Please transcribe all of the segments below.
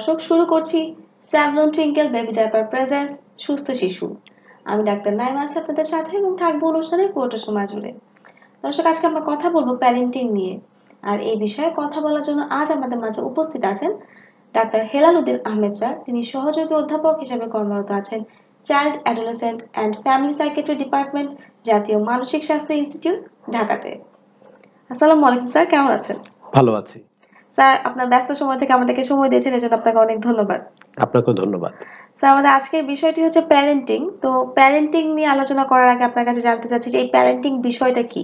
দর্শক, শুরু করছি Savlon Twinkle baby diaper presents সুস্থ শিশু। আমি ডাক্তার নাইমা আছি আপনাদের সাথে এবং থাকব অনুষ্ঠানে পুরোটা সময় জুড়ে। দর্শক, আজকে আমরা কথা বলব প্যারেন্টিং নিয়ে। আর এই বিষয়ে কথা বলার জন্য আজ আমাদের মাঝে উপস্থিত আছেন ডাক্তার হেলাল উদ্দিন আহমেদ স্যার। তিনি সহযোগী অধ্যাপক হিসেবে কর্মরত আছেন child adolescent and family psychiatry department জাতীয় মানসিক স্বাস্থ্য ইনস্টিটিউট ঢাকাতে। আসসালামু আলাইকুম স্যার, কেমন আছেন? ভালো আছি। স্যার আপনার ব্যস্ত সময় থেকে আমাদেরকে সময় দিয়েছেন এজন্য আপনাকে অনেক ধন্যবাদ। আপনাকেও ধন্যবাদ। স্যার আমাদের আজকের বিষয়টি হচ্ছে প্যারেন্টিং তো প্যারেন্টিং নিয়ে আলোচনা করার আগে আপনার কাছে জানতে চাচ্ছি যে এই প্যারেন্টিং বিষয়টা কি?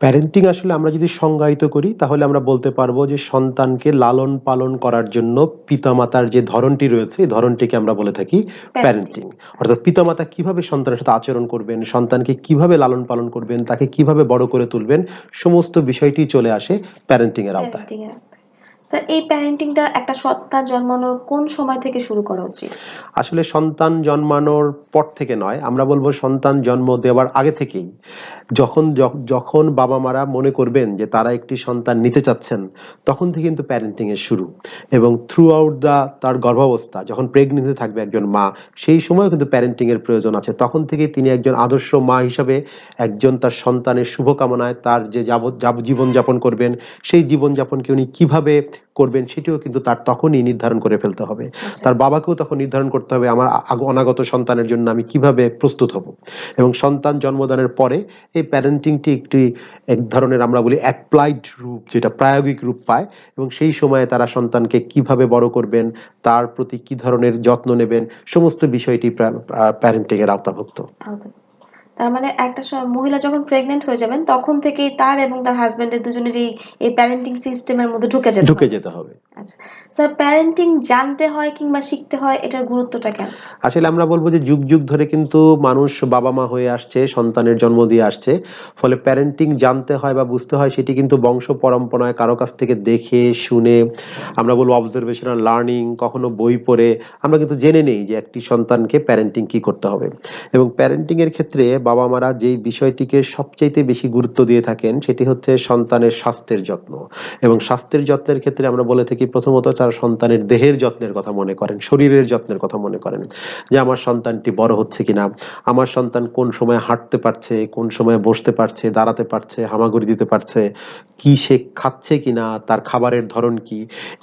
প্যারেন্টিং আসলে আমরা যদি সংজ্ঞায়িত করি তাহলে আমরা বলতে পারব যে সন্তানকে লালন পালন করার জন্য পিতামাতার যে ধরনটি রয়েছে এই ধরনটিকে আমরা বলে থাকি প্যারেন্টিং অর্থাৎ পিতামাতা কীভাবে সন্তানের সাথে আচরণ করবেন সন্তানকে কীভাবে লালন পালন করবেন তাকে কীভাবে বড় করে তুলবেন সমস্ত বিষয়টি চলে আসে প্যারেন্টিং এর আওতায় স্যার, এই প্যারেন্টিংটা একটা সত্তা জন্মানোর কোন সময় থেকে শুরু করা উচিত? আসলে সন্তান জন্মানোর পর থেকে নয়, আমরা বলব সন্তান জন্ম দেওয়ার আগে থেকেই। যখন যখন বাবা মারা মনে করবেন যে তারা একটি সন্তান নিতে চাচ্ছেন, তখন থেকে কিন্তু প্যারেন্টিং এর শুরু। এবং থ্রু আউট দা তার গর্ভাবস্থা, যখন প্রেগনেন্সি থাকবে একজন মা, সেই সময় কিন্তু প্যারেন্টিং এর প্রয়োজন আছে। তখন থেকে তিনি একজন আদর্শ মা হিসাবে একজন তার সন্তানের শুভকামনায় তার যে যাব- জীবনযাপন করবেন, সেই জীবনযাপনকে উনি কীভাবে করবেন সেটিও কিন্তু তার তখনই নির্ধারণ করে ফেলতে হবে আচ্ছা। তার বাবাকেও তখন নির্ধারণ করতে হবে আমার অনাগত সন্তানের জন্য আমি কীভাবে প্রস্তুত হব এবং সন্তান জন্মদানের পরে এই প্যারেন্টিংটি একটি এক ধরনের আমরা বলি অ্যাপ্লাইড রূপ যেটা প্রায়োগিক রূপ পায় এবং সেই সময়ে তারা সন্তানকে কীভাবে বড় করবেন তার প্রতি কি ধরনের যত্ন নেবেন সমস্ত বিষয়টি প্যারেন্টিং এর আওতাভুক্ত। তার মানে একটা মহিলা যখন প্রেগনেন্ট হয়ে যাবেন তখন থেকেই তার এবং তার হাজবেন্ডের দুজনেরই এই প্যারেন্টিং সিস্টেমের মধ্যে ঢুকে যেতে ঢুকে হবে। যেতে হবে। আচ্ছা স্যার প্যারেন্টিং জানতে হয় কিংবা শিখতে হয় এটার গুরুত্বটা কেন আসলে আমরা বলব যে যুগ যুগ ধরে কিন্তু মানুষ বাবা মা হয়ে আসছে সন্তানের জন্ম দিয়ে আসছে। ফলে প্যারেন্টিং জানতে হয় বা বুঝতে হয় সেটি কিন্তু বংশ পরম্পরায় কারও কাছ থেকে দেখে শুনে আমরা বলব অবজারভেশনাল লার্নিং কখনো বই পড়ে আমরা কিন্তু জেনে নেই যে একটি সন্তানকে প্যারেন্টিং কি করতে হবে। এবং প্যারেন্টিং এর ক্ষেত্রে বাবা মারা যেই বিষয়টিকে সবচাইতে বেশি গুরুত্ব দিয়ে থাকেন, সেটি হচ্ছে সন্তানের স্বাস্থ্যের যত্ন। এবং স্বাস্থ্যের যত্নের ক্ষেত্রে আমরা বলে থাকি প্রথমত তার সন্তানের দেহের যত্নের কথা মনে করেন, শরীরের যত্নের কথা মনে করেন। যে আমার সন্তানটি বড় হচ্ছে কিনা, আমার সন্তান কোন সময় হাঁটতে পারছে, কোন সময় বসতে পারছে, দাঁড়াতে পারছে, হামাগুড়ি দিতে পারছে, কি সে খাচ্ছে কিনা, তার খাবারের ধরন কি,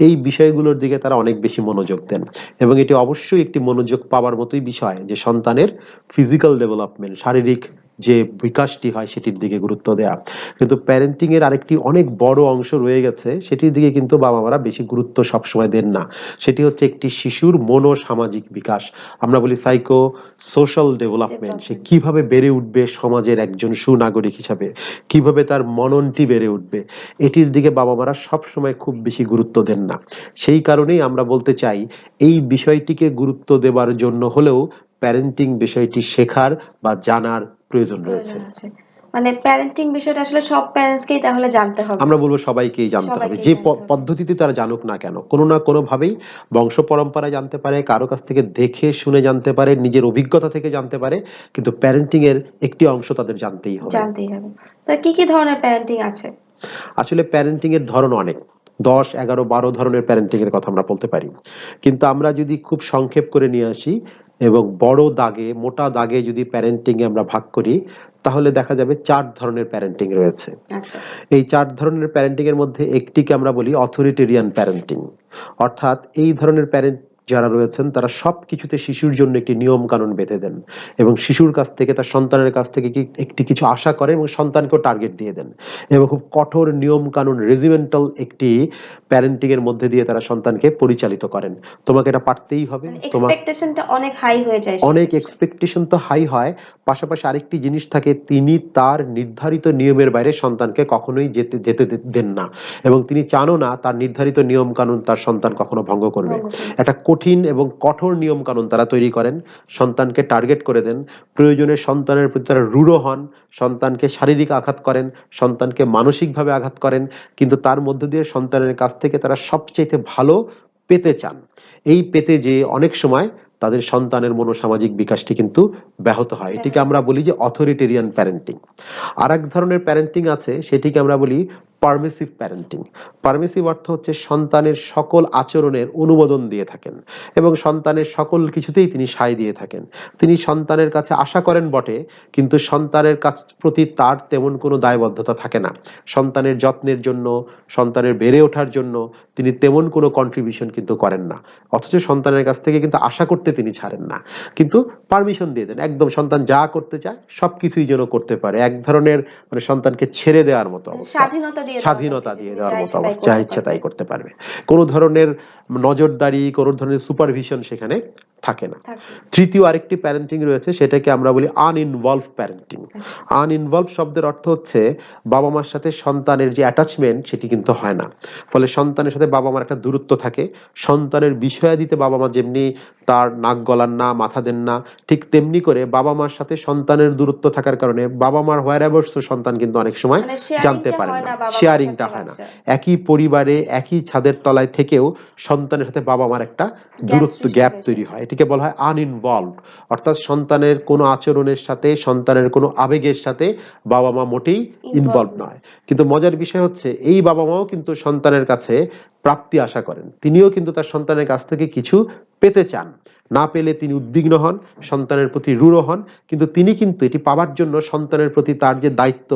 এই বিষয়গুলোর দিকে তারা অনেক বেশি মনোযোগ দেন। এবং এটি অবশ্যই একটি মনোযোগ পাওয়ার মতোই বিষয় যে সন্তানের ফিজিক্যাল ডেভেলপমেন্ট শারীরিক যে বিকাশটি হয় সেটির দিকে গুরুত্ব দেয়া। কিন্তু প্যারেন্টিং এর আরেকটি অনেক বড় অংশ রয়ে গেছে সেটির দিকে কিন্তু বাবা মারা বেশি গুরুত্ব সবসময় দেন না। সেটি হচ্ছে একটি শিশুর মনো সামাজিক বিকাশ। আমরা বলি সাইকো সোশ্যাল ডেভেলপমেন্ট সে কীভাবে বেড়ে উঠবে সমাজের একজন সুনাগরিক হিসাবে? কীভাবে তার মননটি বেড়ে উঠবে? এটির দিকে বাবা মারা সবসময় খুব বেশি গুরুত্ব দেন না। সেই কারণেই আমরা বলতে চাই এই বিষয়টিকে গুরুত্ব দেবার জন্য হলেও প্যারেন্টিং বিষয়টি শেখার বা জানার প্রয়োজন রয়েছে। মানে প্যারেন্টিং বিষয়টা আসলে সব প্যারেন্টসকেই তাহলে জানতে হবে। আমরা বলব সবাইকেই জানতে হবে। যে। পদ্ধতিতে তারা জানুক না কেন কোনো না কোনো ভাবেই বংশ পরম্পরায় জানতে পারে কারও কাছ থেকে দেখে শুনে জানতে পারে নিজের অভিজ্ঞতা থেকে জানতে পারে কিন্তু প্যারেন্টিং এর একটি অংশ তাদের জানতেই হবে। জানতেই হবে। স্যার কি কি ধরনের প্যারেন্টিং আছে? আসলে প্যারেন্টিং এর ধরন অনেক। দশ এগারো বারো ধরনের প্যারেন্টিং এর কথা আমরা বলতে পারি। কিন্তু আমরা যদি খুব সংক্ষেপ করে নিয়ে আসি এবং বড় দাগে মোটা দাগে যদি প্যারেন্টিং এ আমরা ভাগ করি তাহলে দেখা যাবে চার ধরনের প্যারেন্টিং রয়েছে। আচ্ছা। এই চার ধরনের প্যারেন্টিং এর মধ্যে একটিকে আমরা বলি অথরিটেরিয়ান প্যারেন্টিং অর্থাৎ এই ধরনের প্যারেন্ট যারা রয়েছেন তারা সব কিছুতে শিশুর জন্য একটি নিয়ম কানুন বেঁধে দেন এবং শিশুর কাছ থেকে তার সন্তানের কাছ থেকে একটি কিছু আশা করেন এবং সন্তানকেও টার্গেট দিয়ে দেন এবং খুব কঠোর নিয়ম কানুন রেজিমেন্টাল একটি প্যারেন্টিং এর মধ্যে দিয়ে তারা সন্তানকে পরিচালিত করেন। তোমাকে এটা পারতেই হবে। মানে তোমার এক্সপেকটেশনটা অনেক হাই হয়ে যায় অনেক এক্সপেকটেশন তো হাই হয় পাশাপাশি আরেকটি জিনিস থাকে তিনি তার নির্ধারিত নিয়মের বাইরে সন্তানকে কখনোই যেতে যেতে দেন না এবং তিনি চানও না তার নির্ধারিত নিয়ম কানুন তার সন্তান কখনো ভঙ্গ করবে। একটা কঠিন এবং কঠোর নিয়ম কানুন তারা তৈরি করেন। সন্তানকে টার্গেট করে দেন। প্রয়োজনে সন্তানের প্রতি তারা রূঢ় হন। সন্তানকে শারীরিক আঘাত করেন। সন্তানকে মানসিকভাবে আঘাত করেন। কিন্তু তার মধ্য দিয়ে সন্তানের কাছ থেকে তারা সবচেয়ে ভালো পেতে চান। এই পেতে যে অনেক সময় তাদের সন্তানের মনোসামাজিক বিকাশটি কিন্তু ব্যাহত হয়। এটিকে আমরা বলি যে অথরিটেরিয়ান প্যারেন্টিং। আর এক ধরনের প্যারেন্টিং আছে। সেটিকে আমরা বলি পারমিসিভ প্যারেন্টিং পারমিসিভ অর্থ হচ্ছে সন্তানের সকল আচরণের অনুমোদন দিয়ে থাকেন এবং সন্তানের সকল কিছুতেই তিনি সায় দিয়ে থাকেন। তিনি সন্তানের কাছে আশা করেন বটে কিন্তু সন্তানের কাছ প্রতি তার তেমন কোনো দায়বদ্ধতা থাকে না। সন্তানের যত্নের জন্য সন্তানের বেড়ে ওঠার জন্য তিনি তেমন কোনো কন্ট্রিবিউশন কিন্তু করেন না। অথচ সন্তানের কাছ থেকে কিন্তু আশা করতে তিনি ছাড়েন না। কিন্তু পারমিশন দিয়ে দেন। একদম সন্তান যা করতে চায় সবকিছুই যেন করতে পারে। এক ধরনের মানে সন্তানকে ছেড়ে দেওয়ার মতো অবস্থা। স্বাধীনতা স্বাধীনতা দিয়ে দেওয়ার মতো অবস্থা যা ইচ্ছা তাই করতে পারবে। কোনো ধরনের নজরদারি কোনো ধরনের সুপারভিশন সেখানে থাকে না। তৃতীয় আরেকটি প্যারেন্টিং রয়েছে সেটাকে আমরা বলি আনইনভলভ প্যারেন্টিং আচ্ছা। আনইনভলভ শব্দের অর্থ হচ্ছে বাবা মার সাথে সন্তানের যে অ্যাটাচমেন্ট সেটি কিন্তু হয় না। ফলে সন্তানের সাথে বাবা মার একটা দূরত্ব থাকে। সন্তানের বিষয়াদিতে বাবা মা যেমনি তার নাক গলান না মাথা দেন না ঠিক তেমনি করে বাবা মার সাথে সন্তানের দূরত্ব থাকার কারণে বাবা মার হোয়ার সন্তান কিন্তু অনেক সময় মানে জানতে পারে না। শেয়ারিংটা হয় না। একই পরিবারে একই ছাদের তলায় থেকেও সন্তানের সাথে বাবা মার একটা দূরত্ব গ্যাপ তৈরি হয়। এটিকে বলা হয় আনইনভলভ অর্থাৎ সন্তানের কোনো আচরণের সাথে সন্তানের কোনো আবেগের সাথে বাবা মা মোটেই ইনভলভ নয়। কিন্তু মজার বিষয় হচ্ছে এই বাবা মাও কিন্তু সন্তানের কাছে প্রাপ্তি আশা করেন। তিনিও কিন্তু তার সন্তানের কাছ থেকে কিছু পেতে চান। না পেলে তিনি উদ্বিগ্ন হন সন্তানের প্রতি রূঢ় হন। কিন্তু তিনি কিন্তু এটি পাওয়ার জন্য সন্তানের প্রতি তার যে দায়িত্ব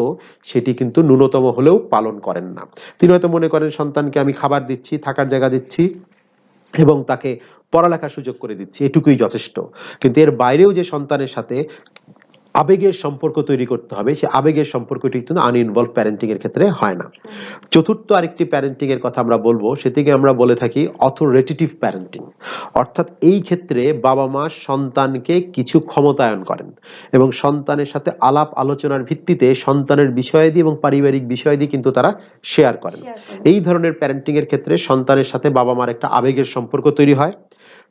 সেটি কিন্তু ন্যূনতম হলেও পালন করেন না। তিনি হয়তো মনে করেন সন্তানকে আমি খাবার দিচ্ছি থাকার জায়গা দিচ্ছি। এবং তাকে পড়ালেখার সুযোগ করে দিচ্ছি। এটুকুই যথেষ্ট। কিন্তু এর বাইরেও যে সন্তানের সাথে আবেগের সম্পর্ক তৈরি করতে হবে। সে আবেগের সম্পর্কটি কিন্তু আনইনভলভ প্যারেন্টিং এর ক্ষেত্রে হয় না। চতুর্থ আরেকটি প্যারেন্টিং এর কথা আমরা বলব সেটিকে আমরা বলে থাকি অথরিটেটিভ প্যারেন্টিং অর্থাৎ এই ক্ষেত্রে বাবা মা সন্তানকে কিছু ক্ষমতায়ন করেন এবং সন্তানের সাথে আলাপ আলোচনার ভিত্তিতে সন্তানের বিষয়াদি এবং পারিবারিক বিষয়াদি কিন্তু তারা শেয়ার করেন। এই ধরনের প্যারেন্টিং এর ক্ষেত্রে সন্তানের সাথে বাবা মার একটা আবেগের সম্পর্ক তৈরি হয়।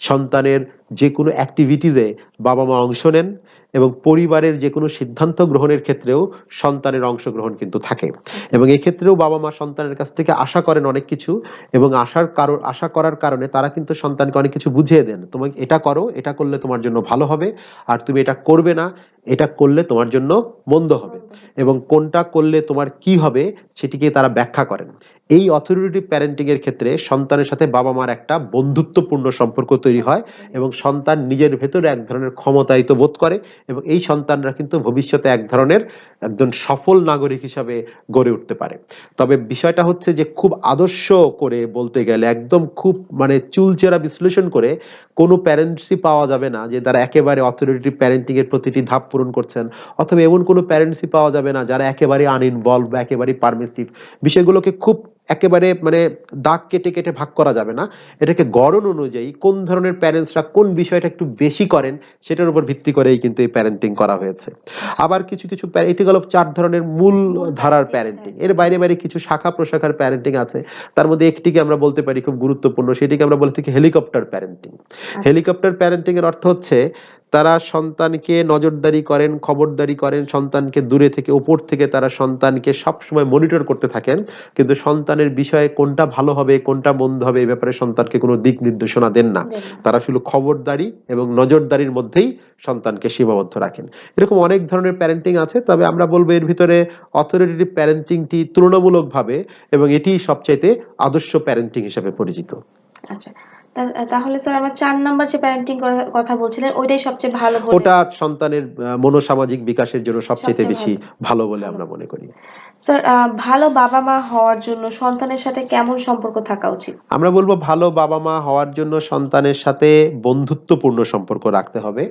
সন্তানের যে কোনো অ্যাক্টিভিটিসে বাবা মা অংশ নেন এবং পরিবারের যে কোনো সিদ্ধান্ত গ্রহণের ক্ষেত্রেও সন্তানের অংশগ্রহণ কিন্তু থাকে। এবং এই ক্ষেত্রেও বাবা মা সন্তানের কাছ থেকে আশা করেন অনেক কিছু এবং আশার কারণ আশা করার কারণে তারা কিন্তু সন্তানকে অনেক কিছু বুঝিয়ে দেন। তোমাকে এটা করো, এটা করলে তোমার জন্য ভালো হবে আর তুমি এটা করবে না, এটা করলে তোমার জন্য মন্দ হবে। এবং কোনটা করলে তোমার কি হবে সেটিকে তারা ব্যাখ্যা করেন। এই অথরিটি প্যারেন্টিং এর ক্ষেত্রে সন্তানের সাথে বাবা মার একটা বন্ধুত্বপূর্ণ সম্পর্ক তৈরি হয় এবং সন্তান নিজের ভেতরে এক ধরনের ক্ষমতায়িত বোধ করে এবং এই সন্তানরা কিন্তু ভবিষ্যতে এক ধরনের একজন সফল নাগরিক হিসাবে গড়ে উঠতে পারে। তবে বিষয়টা হচ্ছে যে খুব আদর্শ করে বলতে গেলে, একদম খুব মানে চুলচেরা বিশ্লেষণ করে কোনো প্যারেন্টসই পাওয়া যাবে না যে তারা একেবারে অথরিটি প্যারেন্টিং এর প্রতিটি ধাপ পূরণ করছেন, অথবা এমন কোনো প্যারেন্টসই পাওয়া যাবে না যারা একেবারে আনইনভলভ বা একেবারে পারমিসিভ বিষয়গুলোকে খুব একেবারে মানে দাগ কেটে কেটে ভাগ করা যাবে না। এটাকে গড়ন অনুযায়ী কোন ধরনের প্যারেন্টসরা কোন বিষয়টা একটু বেশি করেন সেটার উপর ভিত্তি করেই কিন্তু এই প্যারেন্টিং করা হয়েছে। আবার কিছু কিছু এটি হলো চার ধরনের মূল ধারার প্যারেন্টিং। এর বাইরে বাইরে কিছু শাখা প্রশাখার প্যারেন্টিং আছে। তার মধ্যে একটিকে আমরা বলতে পারি খুব গুরুত্বপূর্ণ সেটিকে আমরা বলে থাকি হেলিকপ্টার প্যারেন্টিং হেলিকপ্টার প্যারেন্টিং এর অর্থ হচ্ছে তারা সন্তানকে নজরদারি করেন খবরদারি করেন সন্তানকে দূরে থেকে উপর থেকে তারা সন্তানকে সবসময় মনিটর করতে থাকেন। কিন্তু সন্তানের বিষয়ে কোনটা ভালো হবে কোনটা মন্দ হবে এই ব্যাপারে সন্তানকে কোনো দিক নির্দেশনা দেন না। তারা শুধু খবরদারি এবং নজরদারির মধ্যেই সন্তানকে সীমাবদ্ধ রাখেন। এরকম অনেক ধরনের প্যারেন্টিং আছে তবে আমরা বলব এর ভিতরে অথরিটেটিভ প্যারেন্টিংটি তুলনামূলকভাবে এবং এটি সবচাইতে আদর্শ প্যারেন্টিং হিসেবে পরিচিত। আচ্ছা তাহলে স্যার আমার চার নাম্বার যে প্যারেন্টিং কথা বলছিলেন ওইটাই সবচেয়ে ভালো ওটা সন্তানের মনোসামাজিক বিকাশের জন্য সবচেয়ে বেশি ভালো। বলে আমরা মনে করি। স্যার আহ, ভালো বাবা মা হওয়ার জন্য সন্তানের সাথে কেমন সম্পর্ক থাকা উচিত? আমরা বলব ভালো বাবা মা হওয়ার জন্য সন্তানের সাথে বন্ধুত্বপূর্ণ সম্পর্ক রাখতে হবে।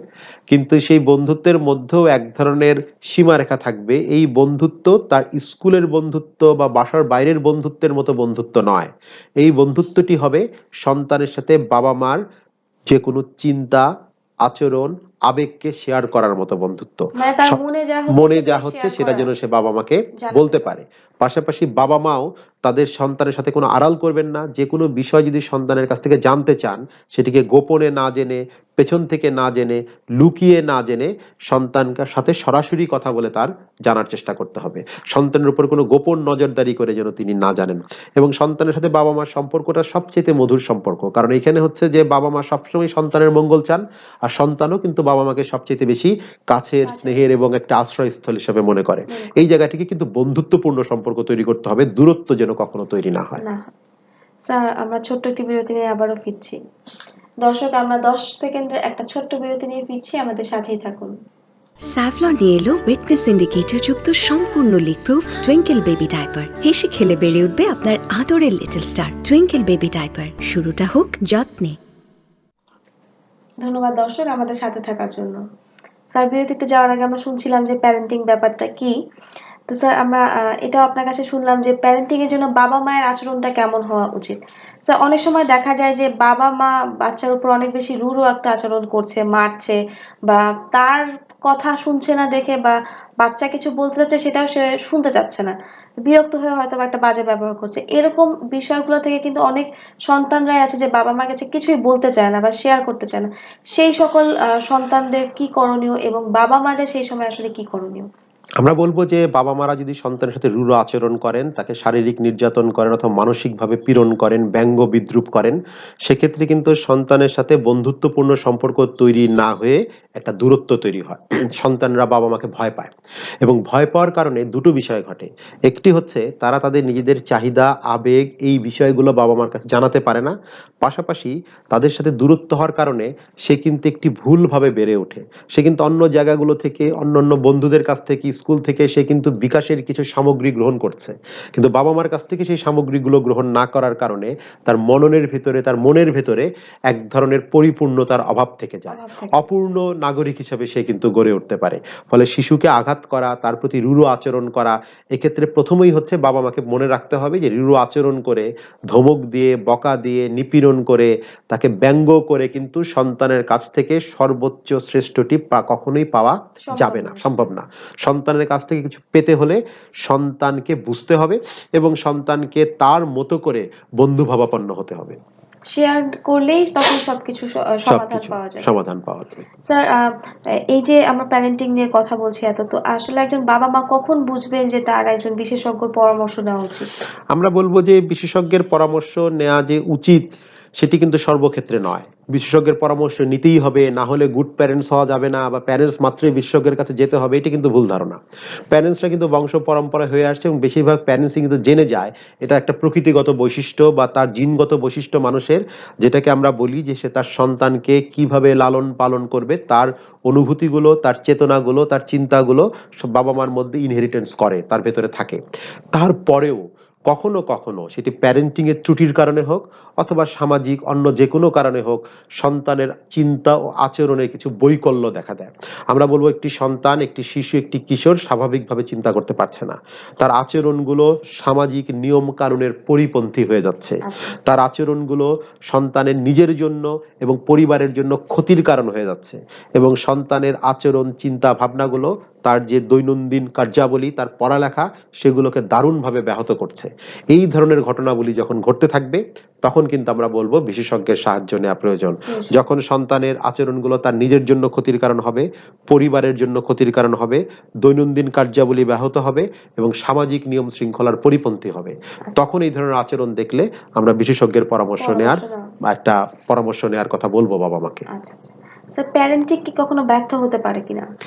কিন্তু সেই বন্ধুত্বের মধ্যেও এক ধরনের সীমারেখা থাকবে। এই বন্ধুত্ব তার স্কুলের বন্ধুত্ব বা বাসার বাইরের বন্ধুত্বের মতো বন্ধুত্ব নয়। এই বন্ধুত্বটি হবে সন্তানের সাথে বাবা মার যে কোনো চিন্তা আচরণ আবেগকে শেয়ার করার মতো বন্ধুত্ব। মানে তার মনে যা হচ্ছে সেটা। যেন সে বাবা মাকে বলতে পারে। পাশাপাশি বাবা মাও তাদের সন্তানের সাথে কোনো আড়াল করবেন না। যে কোনো বিষয় যদি সন্তানের কাছ থেকে জানতে চান সেটিকে গোপনে না জেনে পেছন থেকে না জেনে লুকিয়ে না জেনে সন্তানকার সাথে সরাসরি কথা বলে তার জানার চেষ্টা করতে হবে। সন্তানের উপর কোনো গোপন নজরদারি করে যেন তিনি না জানেন। এবং সন্তানের সাথে বাবা মার সম্পর্কটা সবচেয়ে মধুর সম্পর্ক। কারণ এখানে হচ্ছে যে বাবা মা সবসময় সন্তানের মঙ্গল চান আর সন্তানও কিন্তু বাবা মাকে সবচেয়ে বেশি কাছের। স্নেহের এবং একটা আশ্রয়স্থল হিসেবে মনে করে। এই জায়গাটিকে কিন্তু বন্ধুত্বপূর্ণ সম্পর্ক তৈরি করতে হবে। দূরত্ব যেন কখনো তৈরি না হয়। না। স্যার আমরা ছোট্ট একটি বিরতি নিয়ে আবারও ফিরছি। দর্শক আমরা দশ সেকেন্ডের একটা ছোট্ট বিরতি নিয়ে ফিরছি। আমাদের সাথেই থাকুন। স্যাভলন নিয়ে এলো ওয়েটনেস ইন্ডিকেটর যুক্ত সম্পূর্ণ leak proof Twinkle baby diaper হেসে খেলে বেড়ে উঠবে আপনার আদরের little star Twinkle baby diaper শুরুটা হোক যত্নে। ধন্যবাদ দর্শক আমাদের সাথে থাকার জন্য। স্যার, বিরতিতে যাওয়ার আগে আমরা শুনছিলাম যে প্যারেন্টিং ব্যাপারটা কি। তো স্যার, আমরা এটাও আপনার কাছে শুনলাম যে প্যারেন্টিং এর জন্য বাবা মায়ের আচরণটা কেমন হওয়া উচিত? স্যার, অনেক সময় দেখা যায় যে বাবা মা বাচ্চার উপর অনেক বেশি রুড়ো একটা আচরণ করছে, মারছে বা তার কথা শুনছে না দেখে বা বাচ্চা কিছু বলতে চাচ্ছে সেটাও সে শুনতে চাচ্ছে না। বিরক্ত হয়ে হয়তো বা একটা বাজে ব্যবহার করছে। এরকম বিষয়গুলো থেকে কিন্তু অনেক সন্তানরাই আছে যে বাবা মার কাছে কিছুই বলতে চায় না বা শেয়ার করতে চায় না। সেই সকল সন্তানদের কি করণীয় এবং বাবা মাদের সেই সময় আসলে কি করণীয়? আমরা বলব যে বাবা মারা যদি সন্তানের সাথে রূঢ় আচরণ করেন, তাকে শারীরিক নির্যাতন করেন অথবা মানসিকভাবে পীড়ন করেন, ব্যঙ্গ বিদ্রুপ করেন, সেক্ষেত্রে কিন্তু সন্তানের সাথে বন্ধুত্বপূর্ণ সম্পর্ক তৈরি না হয়ে একটা দূরত্ব তৈরি হয়। সন্তানরা বাবা মাকে ভয় পায় এবং ভয় পাওয়ার কারণে দুটো বিষয় ঘটে। একটি হচ্ছে, তারা তাদের নিজেদের চাহিদা, আবেগ এই বিষয়গুলো বাবা মার কাছে জানাতে পারে না। পাশাপাশি তাদের সাথে দূরত্ব হওয়ার কারণে সে কিন্তু একটি ভুলভাবে বেড়ে ওঠে। সে কিন্তু অন্য জায়গাগুলো থেকে অন্য অন্য বন্ধুদের কাছ থেকে স্কুল থেকে সে কিন্তু বিকাশের কিছু সামগ্রী গ্রহণ করছে। কিন্তু বাবা মার কাছ থেকে সেই সামগ্রীগুলো গ্রহণ না করার কারণে তার মননের ভিতরে তার মনের ভেতরে এক ধরনের পরিপূর্ণতার অভাব থেকে যায়। অপূর্ণ নাগরিক হিসেবে সে কিন্তু গড়ে উঠতে পারে। ফলে শিশুকে আঘাত করা তার প্রতি রূঢ় আচরণ করা এক্ষেত্রে প্রথমেই হচ্ছে বাবা মাকে মনে রাখতে হবে যে রূঢ় আচরণ করে ধমক দিয়ে বকা দিয়ে নিপীড়ন করে তাকে ব্যঙ্গ করে কিন্তু সন্তানের কাছ থেকে সর্বোচ্চ শ্রেষ্ঠটি কখনোই পাওয়া যাবে না। সম্ভব না। সন্তানের কাছ থেকে কিছু পেতে হলে সন্তানকে বুঝতে হবে এবং সন্তানকে তার মতো করে বন্ধু ভাবাপন্ন হতে হবে। শেয়ার করলেই তখন সবকিছু সমাধান পাওয়া যাবে। সমাধান পাওয়া যাবে। স্যার এই যে আমরা প্যারেন্টিং নিয়ে কথা বলছি এত তো আসলে একজন বাবা মা কখন বুঝবেন যে তার একজন বিশেষজ্ঞর পরামর্শ নেওয়া উচিত? আমরা বলব যে বিশেষজ্ঞের পরামর্শ নেওয়া যে উচিত সেটি কিন্তু সর্বক্ষেত্রে নয়। বিশেষজ্ঞের পরামর্শ নিতেই হবে, না হলে গুড প্যারেন্টস হওয়া যাবে না বা প্যারেন্টস মাত্রই বিশেষজ্ঞের কাছে যেতে হবে, এটি কিন্তু ভুল ধারণা। প্যারেন্টসরা কিন্তু বংশ পরম্পরা হয়ে আসছে এবং বেশিরভাগ প্যারেন্টসই কিন্তু জেনে যায়, এটা একটা প্রকৃতিগত বৈশিষ্ট্য বা তার জিনগত বৈশিষ্ট্য মানুষের, যেটাকে আমরা বলি যে সে তার সন্তানকে কীভাবে লালন পালন করবে, তার অনুভূতিগুলো, তার চেতনাগুলো, তার চিন্তাগুলো সব বাবা মার মধ্যে ইনহেরিটেন্স করে, তার ভেতরে থাকে। তারপরেও কখনো কখনো সেটি প্যারেন্টিং এর ত্রুটির কারণে হোক অথবা সামাজিক অন্য যে কোনো কারণে হোক সন্তানের চিন্তা ও আচরণে কিছু বৈকল্য দেখা দেয়। আমরা বলব একটি সন্তান একটি শিশু একটি কিশোর স্বাভাবিকভাবে চিন্তা করতে পারছে না। তার আচরণগুলো সামাজিক নিয়ম কানুনের পরিপন্থী হয়ে যাচ্ছে। আচ্ছা। তার আচরণগুলো সন্তানের নিজের জন্য এবং পরিবারের জন্য ক্ষতির কারণ হয়ে যাচ্ছে এবং সন্তানের আচরণ চিন্তা ভাবনাগুলো তার যে দৈনন্দিন কার্যাবলী তার পড়ালেখা সেগুলোকে দারুণভাবে ব্যাহত করছে। এই ধরনের ঘটনাবলী যখন ঘটতে থাকবে তখন কিন্তু আমরা বলব বিশেষজ্ঞের সাহায্য নেওয়া প্রয়োজন। যখন সন্তানের আচরণগুলো তার নিজের জন্য ক্ষতির কারণ হবে পরিবারের জন্য ক্ষতির কারণ হবে দৈনন্দিন কার্যাবলী ব্যাহত হবে এবং সামাজিক নিয়ম শৃঙ্খলার পরিপন্থী হবে তখন এই ধরনের আচরণ দেখলে আমরা বিশেষজ্ঞের পরামর্শ নেওয়ার বা একটা পরামর্শ নেওয়ার কথা বলব বাবা মাকে আচ্ছা আচ্ছা। স্যার প্যারেন্টিং কি কখনো ব্যর্থ হতে পারে কিনা?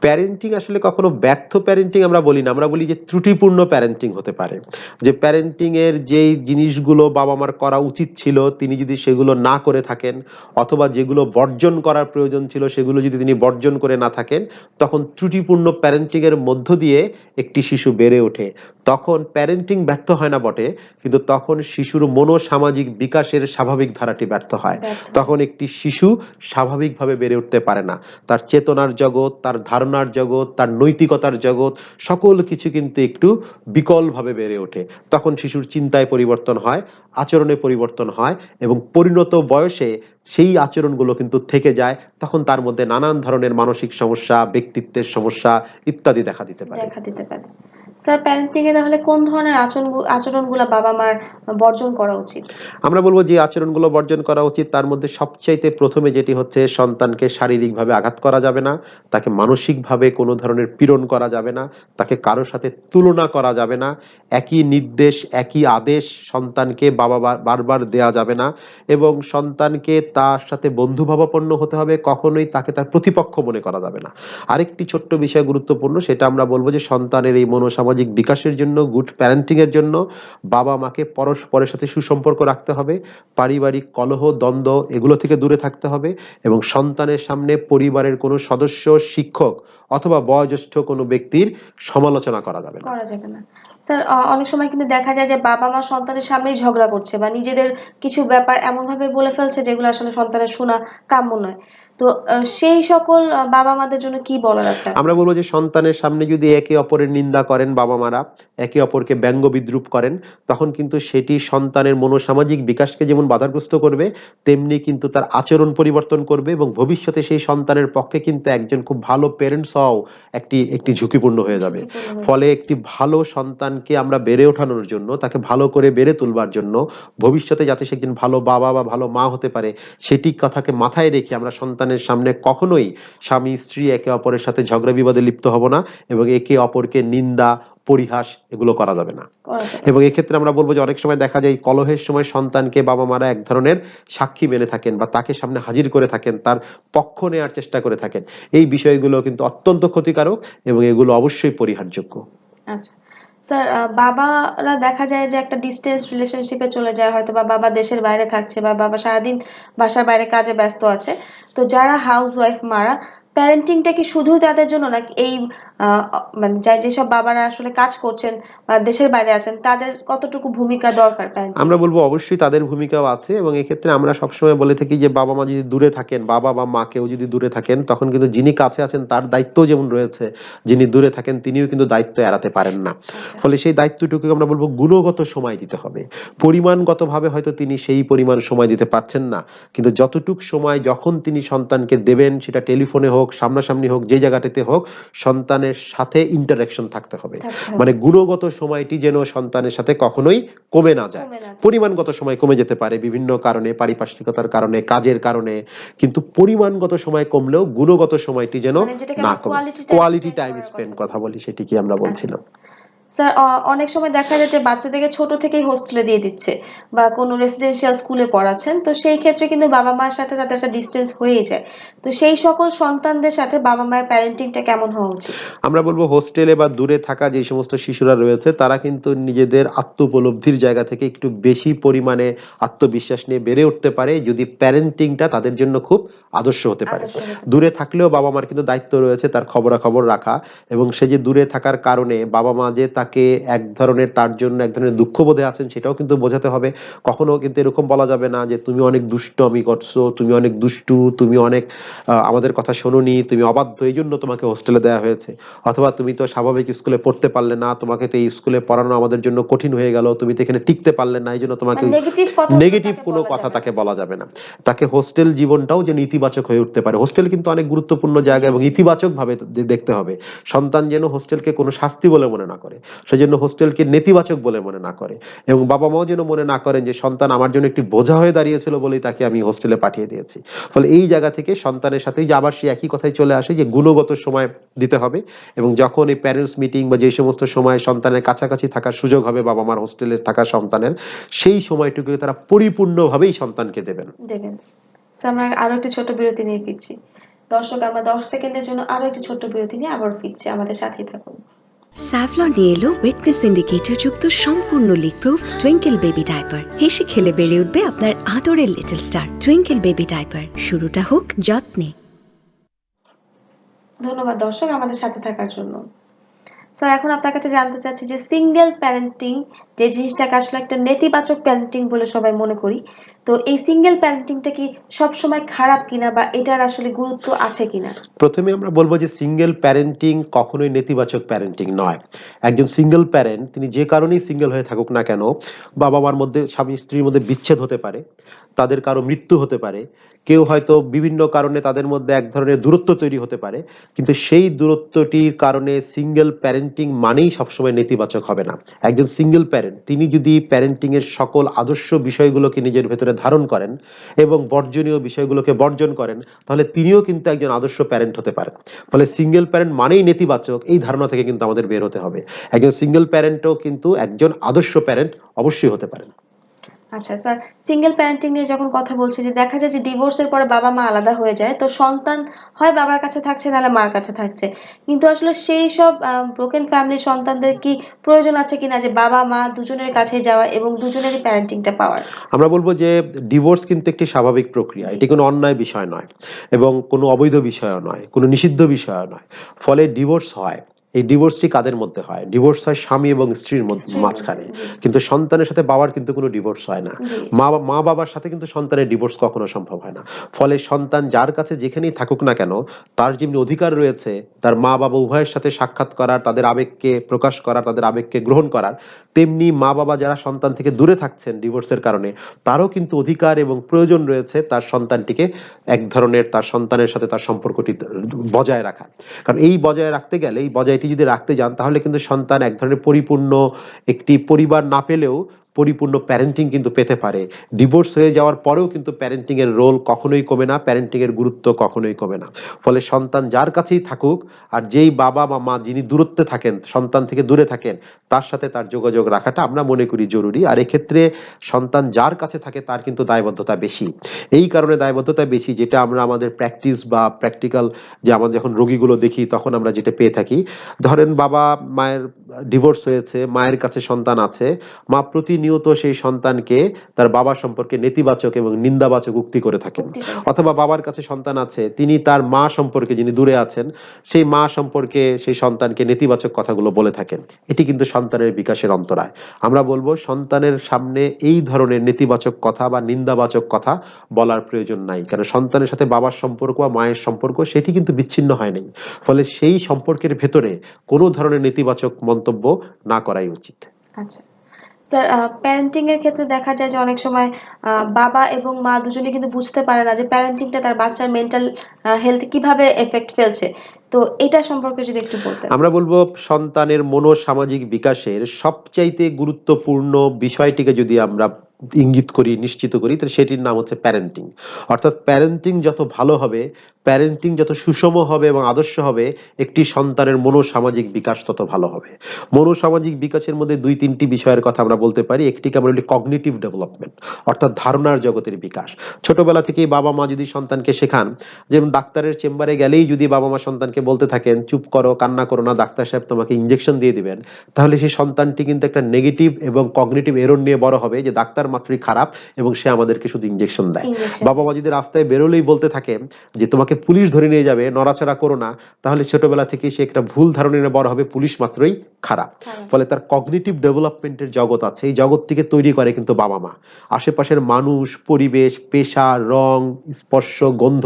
প্যারেন্টিং আসলে কখনো ব্যর্থ প্যারেন্টিং আমরা বলি না। আমরা বলি যে ত্রুটিপূর্ণ প্যারেন্টিং হতে পারে। যে প্যারেন্টিং এর যেই জিনিসগুলো বাবা মার করা উচিত ছিল তিনি যদি সেগুলো না করে থাকেন অথবা যেগুলো বর্জন করার প্রয়োজন ছিল সেগুলো যদি তিনি বর্জন করে না থাকেন তখন ত্রুটিপূর্ণ প্যারেন্টিং এর মধ্য দিয়ে একটি শিশু বেড়ে ওঠে। তখন প্যারেন্টিং ব্যর্থ হয় না বটে কিন্তু তখন শিশুর মনোসামাজিক বিকাশের স্বাভাবিক ধারাটি ব্যর্থ হয়। ব্যর্থ হয়। তখন একটি শিশু স্বাভাবিকভাবে বেড়ে উঠতে পারে না। তার চেতনার জগৎ, তার ধারণার জগৎ, তার নৈতিকতার জগৎ, সকল কিছু কিন্তু একটু বিকলভাবে বেড়ে ওঠে। তখন শিশুর চিন্তায় পরিবর্তন হয়, আচরণে পরিবর্তন হয় এবং পরিণত বয়সে সেই আচরণগুলো কিন্তু থেকে যায়। তখন তার মধ্যে নানান ধরনের মানসিক সমস্যা, ব্যক্তিত্বের সমস্যা ইত্যাদি দেখা দিতে পারে। দেখা দিতে পারে। স্যার প্যারেন্টিং এ তাহলে কোন ধরনের আচরণ আচরণগুলো বাবা মার বর্জন করা উচিত? আমরা বলব যে আচরণগুলো বর্জন করা উচিত, তার মধ্যে সবচাইতে প্রথমে যেটি হচ্ছে সন্তানকে শারীরিকভাবে আঘাত করা যাবে না, তাকে মানসিকভাবে কোনো ধরনের পীড়ন করা যাবে না, তাকে কারোর সাথে তুলনা করা যাবে না, একই নির্দেশ, একই আদেশ সন্তানকে বাবা বার- বারবার দেয়া যাবে না এবং সন্তানকে তার সাথে বন্ধুভাবাপন্ন হতে হবে, কখনোই তাকে তার প্রতিপক্ষ মনে করা যাবে না। আরেকটি ছোট্ট বিষয় গুরুত্বপূর্ণ, সেটা আমরা বলব যে সন্তানের এই মনোসামাজিক বিকাশের জন্য গুড প্যারেন্টিং এর জন্য বাবা মাকে পরস্পরের সাথে সুসম্পর্ক রাখতে হবে, পারিবারিক কলহ, দ্বন্দ্ব এগুলো থেকে দূরে থাকতে হবে এবং সন্তানের সামনে পরিবারের কোনো সদস্য, শিক্ষক অথবা বয়োজ্যেষ্ঠ কোনো ব্যক্তির সমালোচনা করা যাবে না। করা যাবে না। স্যার অনেক সময় কিন্তু দেখা যায় যে বাবা মা সন্তানের সামনেই ঝগড়া করছে বা নিজেদের কিছু ব্যাপার এমন ভাবে বলে ফেলছে যেগুলো আসলে সন্তানের শোনা কাম্য নয়। তো সেই সকল বাবা মাদের জন্য কি বলার আছে? আমরা বলব যে সন্তানের সামনে যদি একে অপরের নিন্দা করেন বাবা মারা একে অপরকে ব্যঙ্গ বিদ্রুপ করেন তখন কিন্তু সেটি সন্তানের মনোসামাজিক বিকাশকে যেমন বাধাগ্রস্ত করবে তেমনি কিন্তু তার আচরণ পরিবর্তন করবে এবং ভবিষ্যতে সেই সন্তানের পক্ষে কিন্তু একজন খুব ভালো পেরেন্টস হওয়াও একটি একটি ঝুঁকিপূর্ণ হয়ে যাবে। ফলে একটি ভালো সন্তানকে আমরা বেড়ে ওঠানোর জন্য তাকে ভালো করে বেড়ে তুলবার জন্য ভবিষ্যতে যাতে সে একজন ভালো বাবা বা ভালো মা হতে পারে সেটি কথাকে মাথায় রেখে আমরা সন্তানের সামনে কখনোই স্বামী স্ত্রী একে অপরের সাথে ঝগড়া বিবাদে লিপ্ত হব না এবং একে অপরকে নিন্দা পরিহাস এগুলো করা যাবে না। এবং এক্ষেত্রে আমরা বলব যে অনেক সময় দেখা যায় কলহের সময় সন্তানকে বাবা মারা এক ধরনের সাক্ষী মেনে থাকেন বা তাকে সামনে হাজির করে থাকেন তার পক্ষ নেওয়ার চেষ্টা করে থাকেন। এই বিষয়গুলো কিন্তু অত্যন্ত ক্ষতিকারক এবং এগুলো অবশ্যই পরিহারযোগ্য। আচ্ছা। স্যার বাবারা দেখা যায় যে একটা ডিস্টেন্স রিলেশনশিপে চলে যায়, হয়তো বা বাবা দেশের বাইরে থাকছে বা বাবা সারাদিন বাসার বাইরে কাজে ব্যস্ত আছে। তো যারা হাউস ওয়াইফ মারা প্যারেন্টিংটা কি শুধু তাদের জন্য নাকি এই মানে যা- যেসব বাবারা আসলে কাজ করছেন বা দেশের বাইরে আছেন তাদের কতটুকু ভূমিকা দরকার আমরা বলব অবশ্যই তাদের ভূমিকাও আছে এবং এক্ষেত্রে আমরা সবসময় বলে থাকি যে বাবা মা যদি দূরে থাকেন বাবা বা মা কেউ যদি দূরে থাকেন তখন কিন্তু যিনি কাছে আছেন তার দায়িত্ব যেমন রয়েছে যিনি দূরে থাকেন তিনিও কিন্তু দায়িত্ব এড়াতে পারেন না। ফলে সেই দায়িত্বটুকু আমরা বলব গুণগত সময় দিতে হবে। পরিমাণগতভাবে হয়তো তিনি সেই পরিমাণ সময় দিতে পারছেন না কিন্তু যতটুক সময় যখন তিনি সন্তানকে দেবেন সেটা টেলিফোনে হোক সামনাসামনি হোক যে জায়গাটাতে হোক সন্তানের সাথে ইন্টারাকশন থাকতে হবে। মানে গুণগত সময়টি যেন সন্তানের সাথে কখনোই কমে না যায়। পরিমাণগত সময় কমে যেতে পারে বিভিন্ন কারণে পারিপার্শ্বিকতার কারণে কাজের কারণে কিন্তু পরিমাণগত সময় কমলেও গুণগত সময়টি যেন মানে না কমে। কোয়ালিটি টাইম স্পেন্ড কথা কথা বলি সেটি কি আমরা বলছিলাম? স্যার অনেক সময় দেখা যায় যে বাচ্চাদেরকে ছোট থেকেই হোস্টেলে দিয়ে দিচ্ছে বা কোনো রেসিডেন্সিয়াল স্কুলে পড়াচ্ছেন। তো সেই ক্ষেত্রে কিন্তু বাবা মার সাথে তাদের একটা ডিস্টেন্স হয়ে যায়। তো সেই সকল সন্তানদের সাথে বাবা মায়ের প্যারেন্টিংটা কেমন হওয়া উচিত? আমরা বলব হোস্টেলে বা দূরে থাকা যে সমস্ত শিশুরা রয়েছে তারা কিন্তু নিজেদের আত্ম উপলব্ধির জায়গা থেকে একটু বেশি পরিমাণে আত্মবিশ্বাস নিয়ে বেড়ে উঠতে পারে যদি প্যারেন্টিংটা তাদের জন্য খুব আদর্শ হতে পারে। আদর্শ হতে পারে। দূরে থাকলেও বাবা মার কিন্তু দায়িত্ব রয়েছে তার খবরাখবর রাখা এবং সে যে দূরে থাকার কারণে বাবা মা যে তাকে এক ধরনের তার জন্য এক ধরনের দুঃখ বোধে আছেন সেটাও কিন্তু বোঝাতে হবে। কখনো কিন্তু এরকম বলা যাবে না যে তুমি অনেক দুষ্ট আমি করছ তুমি অনেক দুষ্টু তুমি অনেক আমাদের কথা শোনোনি তুমি অবাধ্য। এই জন্য তোমাকে হোস্টেলে দেওয়া হয়েছে। অথবা তুমি তো স্বাভাবিক স্কুলে পড়তে পারলে না তোমাকে তো এই স্কুলে পড়ানো আমাদের জন্য কঠিন হয়ে গেল তুমি তো এখানে টিকতে পারলে না এই জন্য তোমাকে নেগেটিভ তাকে কোনো কথা তাকে বলা যাবে না। তাকে হোস্টেল জীবনটাও যেন ইতিবাচক হয়ে উঠতে পারে। হোস্টেল কিন্তু অনেক গুরুত্বপূর্ণ জায়গা এবং ইতিবাচক ভাবে দেখতে হবে। সন্তান যেন হোস্টেলকে কোনো শাস্তি বলে মনে না করে। সেজন্য হোস্টেলকে নেতিবাচক বলে মনে না করে। এবং বাবা মাও যেন মনে না করেন যে সন্তান আমার জন্য একটি বোঝা হয়ে দাঁড়িয়েছিল বলেই তাকে আমি হোস্টেলে পাঠিয়ে দিয়েছি। ফলে এই জায়গা থেকে সন্তানের সাথে যে আবার সে একই কথাই চলে আসে যে গুণগত সময় দিতে হবে এবং যখন এই প্যারেন্টস মিটিং বা যে সমস্ত সময় সন্তানের কাছাকাছি থাকার সুযোগ হবে, বাবা মার হোস্টেলে থাকা সন্তানের, সেই সময়টুকু তারা পরিপূর্ণভাবেই সন্তানকে দেবেন। দেবেন। আমরা আরও একটি ছোট বিরতি নিয়ে ফিরছি। দর্শক, আমরা দশ সেকেন্ডের জন্য আরও একটি ছোট্ট বিরতি নিয়ে আবার ফিরছি। আমাদের সাথেই থাকুন। স্যাভলন নিয়ে এলো ওয়েটনেস ইন্ডিকেটর যুক্ত সম্পূর্ণ leak proof Twinkle baby diaper হেসে খেলে বেড়ে উঠবে আপনার আদরের little star Twinkle baby diaper শুরুটা হোক যত্নে। ধন্যবাদ দর্শক আমাদের সাথে থাকার জন্য। স্যার এখন আপনার কাছে জানতে চাচ্ছি যে সিঙ্গেল প্যারেন্টিং যে জিনিসটাকে আসলে একটা নেতিবাচক প্যারেন্টিং বলে সবাই মনে করি তো এই সিঙ্গেল প্যারেন্টিংটা কি সবসময় খারাপ কিনা বা এটার আসলে গুরুত্ব আছে কিনা? প্রথমে আমরা বলব যে সিঙ্গেল প্যারেন্টিং কখনোই নেতিবাচক প্যারেন্টিং নয়। একজন সিঙ্গেল প্যারেন্ট তিনি যে কারণেই সিঙ্গেল হয়ে থাকুক না কেন বাবা মার মধ্যে, স্বামী, স্ত্রীর মধ্যে বিচ্ছেদ হতে পারে, তাদের কারও মৃত্যু হতে পারে, কেউ হয়তো বিভিন্ন কারণে তাদের মধ্যে এক ধরনের দূরত্ব তৈরি হতে পারে, কিন্তু সেই দূরত্বটির কারণে সিঙ্গেল প্যারেন্টিং মানেই সবসময় নেতিবাচক হবে না। একজন সিঙ্গেল প্যারেন্ট তিনি যদি প্যারেন্টিং এর সকল আদর্শ বিষয়গুলোকে নিজের ভেতরে ধারণ করেন এবং বর্জনীয় বিষয়গুলোকে বর্জন করেন, তাহলে তিনিও কিন্তু একজন আদর্শ প্যারেন্ট হতে পারেন। ফলে সিঙ্গেল প্যারেন্ট মানেই নেতিবাচক, এই ধারণা থেকে কিন্তু আমাদের বের হতে হবে। একজন সিঙ্গেল প্যারেন্টও কিন্তু একজন আদর্শ প্যারেন্ট অবশ্যই হতে পারেন। আচ্ছা স্যার সিঙ্গেল প্যারেন্টিং নিয়ে যখন কথা বলছে যে দেখা যায় যে ডিভোর্সের পরে বাবা মা আলাদা হয়ে যায় তো সন্তান হয় বাবার কাছে থাকছে নাহলে মার কাছে থাকছে। কিন্তু আসলে সেই সব ব্রোকেন ফ্যামিলির সন্তানদের কি প্রয়োজন আছে কিনা? যে বাবা মা দুজনের কাছে যাওয়া এবং দুজনেরই প্যারেন্টিংটা পাওয়ার। আমরা বলব যে ডিভোর্স কিন্তু একটি স্বাভাবিক প্রক্রিয়া। এটি কোনো অন্যায় বিষয় নয় এবং কোনো অবৈধ বিষয়ও নয় কোনো নিষিদ্ধ বিষয়ও নয়। ফলে ডিভোর্স হয়। এই ডিভোর্সটি কাদের মধ্যে হয়? ডিভোর্স হয় স্বামী এবং স্ত্রীর মাঝখানে। কিন্তু সন্তানের সাথে বাবার কিন্তু কোনো ডিভোর্স হয় না। মা মা বাবার সাথে কিন্তু সন্তানের ডিভোর্স কখনো সম্ভব হয় না। ফলে সন্তান যার কাছে যেখানেই থাকুক না কেন তার যেমনি অধিকার রয়েছে তার মা বাবা উভয়ের সাথে সাক্ষাৎ করার তাদের আবেগকে প্রকাশ করার তাদের আবেগকে গ্রহণ করার তেমনি মা বাবা যারা সন্তান থেকে দূরে থাকছেন ডিভোর্সের কারণে তারও কিন্তু অধিকার এবং প্রয়োজন রয়েছে তার সন্তানটিকে এক ধরনের তার সন্তানের সাথে তার সম্পর্কটি বজায় রাখা কারণ এই বজায় রাখতে গেলে এই বজায়টি যদি রাখতে যান তাহলে কিন্তু সন্তান এক ধরনের পরিপূর্ণ একটি পরিবার না পেলেও পরিপূর্ণ প্যারেন্টিং কিন্তু পেতে পারে। ডিভোর্স হয়ে যাওয়ার পরেও কিন্তু প্যারেন্টিং এর রোল কখনোই কমে না প্যারেন্টিং এর গুরুত্ব কখনোই কমে না। ফলে সন্তান যার কাছেই থাকুক আর যেই বাবা বা মা যিনি দূরত্বে থাকেন, সন্তান থেকে দূরে থাকেন, তার সাথে তার যোগাযোগ রাখাটা আমরা মনে করি জরুরি। আর এক্ষেত্রে সন্তান যার কাছে থাকে তার কিন্তু দায়বদ্ধতা বেশি। এই কারণে দায়বদ্ধতা বেশি যেটা আমরা আমাদের প্র্যাকটিস বা প্র্যাকটিক্যাল যে আমাদের যখন রোগীগুলো দেখি তখন আমরা যেটা পেয়ে থাকি। ধরেন বাবা মায়ের ডিভোর্স হয়েছে, মায়ের কাছে সন্তান আছে, মা প্রতিনিয়ত সেই সন্তানকে তার বাবা সম্পর্কে নেতিবাচক এবং নিন্দাবাচক উক্তি করে থাকেন। অথবা বাবার কাছে সন্তান আছে তিনি তার মা সম্পর্কে যিনি দূরে আছেন সেই মা সম্পর্কে সেই সন্তানকে নেতিবাচক কথাগুলো বলে থাকেন। এটি কিন্তু সন্তানের বিকাশের অন্তরায়। আমরা বলব সন্তানের সামনে এই ধরনের নেতিবাচক কথা বা নিন্দাবাচক কথা বলার প্রয়োজন নাই। কারণ সন্তানের সাথে বাবার সম্পর্ক বা মায়ের সম্পর্ক সেটি কিন্তু বিচ্ছিন্ন হয়নি ফলে সেই সম্পর্কের ভেতরে কোনো ধরনের নেতিবাচক মন্তব্য না করাই উচিত। আচ্ছা। স্যার প্যারেন্টিং এর ক্ষেত্রে দেখা যায় যে অনেক সময় বাবা এবং মা দুজনে কিন্তু বুঝতে পারে না যে প্যারেন্টিংটা তার বাচ্চার মেন্টাল হেলথ কীভাবে এফেক্ট ফেলছে। তো এটা সম্পর্কে যদি একটু বলতেন। আমরা বলব সন্তানের মনো সামাজিক বিকাশের সবচাইতে গুরুত্বপূর্ণ বিষয়টিকে যদি আমরা ইঙ্গিত করি, নিশ্চিত করি, তাহলে সেটির নাম হচ্ছে প্যারেন্টিং অর্থাৎ প্যারেন্টিং যত ভালো হবে প্যারেন্টিং যত সুষম হবে এবং আদর্শ হবে, একটি সন্তানের মনোসামাজিক বিকাশ তত ভালো হবে। মনোসামাজিক বিকাশের মধ্যে দুই, তিনটি বিষয়ের কথা আমরা বলতে পারি। একটিকে আমরা বলি কগনিটিভ ডেভেলপমেন্ট অর্থাৎ ধারণার জগতের বিকাশ। ছোটবেলা থেকেই বাবা মা যদি সন্তানকে শেখান, যেমন ডাক্তারের চেম্বারে গেলেই যদি বাবা মা সন্তানকে বলতে থাকেন, চুপ করো, কান্না করো না, ডাক্তার সাহেব তোমাকে ইঞ্জেকশন দিয়ে দিবেন, তাহলে সেই সন্তানটি কিন্তু একটা নেগেটিভ এবং কগনিটিভ এরর নিয়ে বড় হবে যে ডাক্তার মাত্রই খারাপ এবং সে আমাদেরকে শুধু ইঞ্জেকশন দেয়। বাবা মা যদি রাস্তায় বেরোলেই বলতে থাকে যে তোমাকে পুলিশ ধরে নিয়ে যাবে নড়াচড়া করো না তাহলে ছোটবেলা থেকে সে একটা ভুল ধারণা বড় হবে পুলিশ মাত্রই খারাপ। খারাপ। ফলে তার কগনিটিভ ডেভেলপমেন্টের জগৎ আছে এই জগৎটিকে তৈরি করে কিন্তু বাবা মা। আশেপাশের মানুষ পরিবেশ পেশা রং স্পর্শ গন্ধ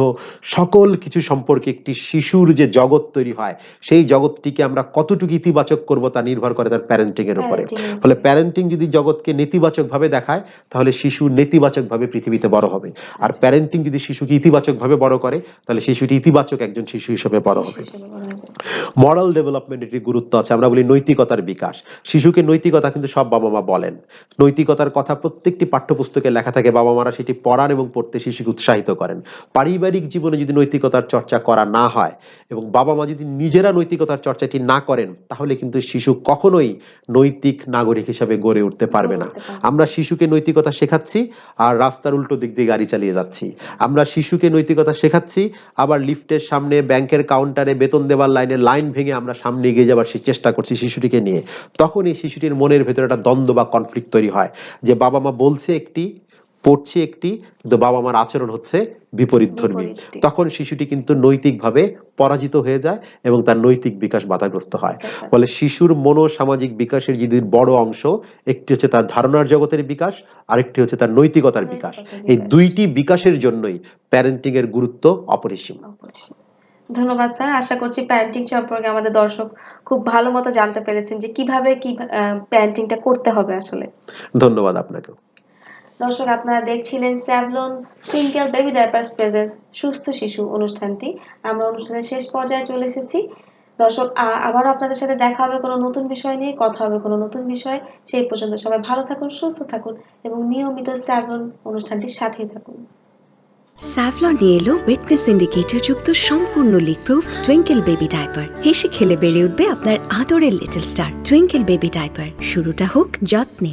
সকল কিছু সম্পর্কে একটি শিশুর যে জগৎ তৈরি হয় সেই জগৎটিকে আমরা কতটুকু ইতিবাচক করব তা নির্ভর করে তার প্যারেন্টিং এর উপরে। ফলে প্যারেন্টিং যদি জগৎকে নেতিবাচক ভাবে দেখায় তাহলে শিশু নেতিবাচক ভাবে পৃথিবীতে বড় হবে। আর প্যারেন্টিং যদি শিশুকে ইতিবাচক ভাবে বড় করে তাহলে শিশুটি ইতিবাচক একজন শিশু হিসেবে বড় হবে। মরাল ডেভেলপমেন্ট এটি গুরুত্ব আছে আমরা বলি নৈতিকতার বিকাশ। শিশুকে নৈতিকতা কিন্তু সব বাবা মা বলেন। নৈতিকতার কথা প্রত্যেকটি পাঠ্যপুস্তকে লেখা থাকে বাবা মারা সেটি পড়ান এবং পড়তে শিশুকে উৎসাহিত করেন। পারিবারিক জীবনে যদি নৈতিকতার চর্চা করা না হয় এবং বাবা মা যদি নিজেরা নৈতিকতার চর্চাটি না করেন তাহলে কিন্তু শিশু কখনোই নৈতিক নাগরিক হিসাবে গড়ে উঠতে পারবে না। আমরা শিশুকে নৈতিকতা শেখাচ্ছি আর রাস্তার উল্টো দিক দিয়ে গাড়ি চালিয়ে যাচ্ছি। আমরা শিশুকে নৈতিকতা শেখাচ্ছি, আবার লিফটের সামনে ব্যাংকের কাউন্টারে বেতন দেওয়ার লাইনে লাইন ভেঙে আমরা সামনে এগিয়ে যাবার চেষ্টা করছি শিশুটিকে নিয়ে। তখন এই শিশুটির মনের ভেতরে একটা দ্বন্দ্ব বা কনফ্লিক্ট তৈরি হয় যে বাবা মা বলছে একটি পড়ছি একটি কিন্তু বাবা মার আচরণ হচ্ছে বিপরীত ধর্মী। তখন শিশুটি কিন্তু নৈতিকভাবে পরাজিত হয়ে যায় এবং তার নৈতিক বিকাশ বাধাগ্রস্ত হয়। ফলে শিশুর মনোসামাজিক বিকাশের যদি বড় অংশ একটি হচ্ছে তার ধারণার জগতের বিকাশ আরেকটি হচ্ছে তার নৈতিকতার বিকাশ। এই দুইটি বিকাশের জন্যই প্যারেন্টিং এর গুরুত্ব অপরিসীম। ধন্যবাদ স্যার। আশা করছি প্যারেন্টিং সম্পর্কে আমাদের দর্শক খুব ভালো মতো জানতে পেরেছেন যে কীভাবে কি প্যারেন্টিংটা করতে হবে আসলে। ধন্যবাদ আপনাকে দর্শক, আপনারা দেখছিলেন Savlon twinkle baby diapers presence সুস্থ শিশু অনুষ্ঠানটি। আমরা অনুষ্ঠানের শেষ পর্যায়ে চলে এসেছি। দর্শক আবারও আপনাদের সাথে দেখা হবে কোনো নতুন বিষয় নিয়ে, কথা হবে কোনো নতুন বিষয়, সেই পর্যন্ত সবাই ভালো থাকুন, সুস্থ থাকুন এবং নিয়মিত স্যাভলন অনুষ্ঠানটির সাথেই থাকুন। স্যাভলন নিয়ে এলো ওয়েটনেস ইন্ডিকেটর যুক্ত সম্পূর্ণ leak proof Twinkle baby diaper হেসে খেলে বেড়ে উঠবে আপনার আদরের little star Twinkle baby diaper শুরুটা হোক যত্নে।